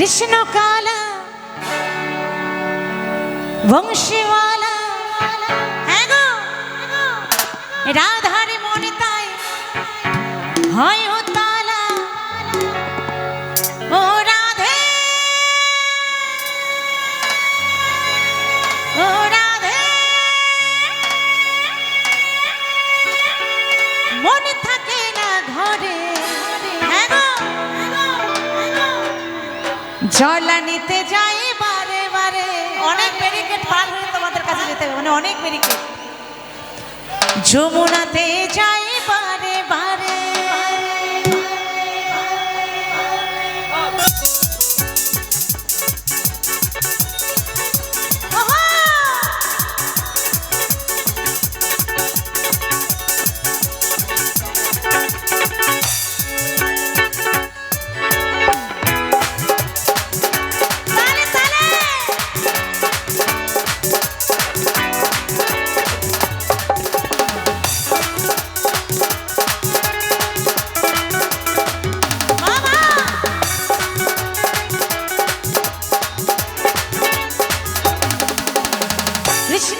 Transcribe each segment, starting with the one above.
কৃষ্ণকালা বংশীওয়ালা রাধারে মনে তাই হয় জলানিতে যাই বারে বারে। অনেক ব্যারিকেড পার হয়ে তোমাদের কাছে যেতে হবে মানে অনেক ব্যারিকেড যমুনাতে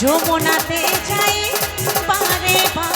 যমুনাতে যাই বারে বারে